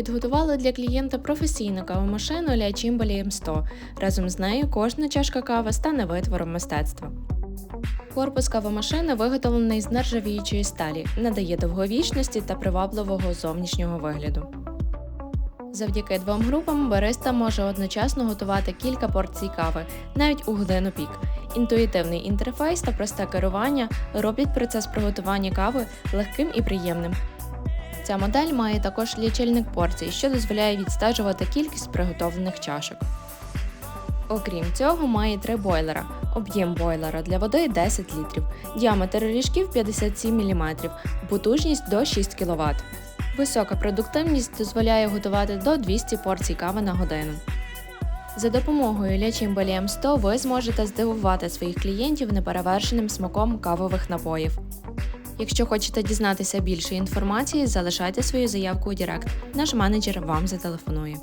Підготували для клієнта професійну кавомашину La Chimbali M100. Разом з нею кожна чашка кави стане витвором мистецтва. Корпус кавомашини виготовлений з нержавіючої сталі, надає довговічності та привабливого зовнішнього вигляду. Завдяки двом групам бариста може одночасно готувати кілька порцій кави, навіть у годину пік. Інтуїтивний інтерфейс та просте керування роблять процес приготування кави легким і приємним. Ця модель має також лічильник порцій, що дозволяє відстежувати кількість приготовлених чашок. Окрім цього, має три бойлера. Об'єм бойлера для води 10 літрів, діаметр ріжків 57 мм, потужність до 6 кВт. Висока продуктивність дозволяє готувати до 200 порцій кави на годину. За допомогою Лячимбалі М100 ви зможете здивувати своїх клієнтів неперевершеним смаком кавових напоїв. Якщо хочете дізнатися більше інформації, залишайте свою заявку у Директ. Наш менеджер вам зателефонує.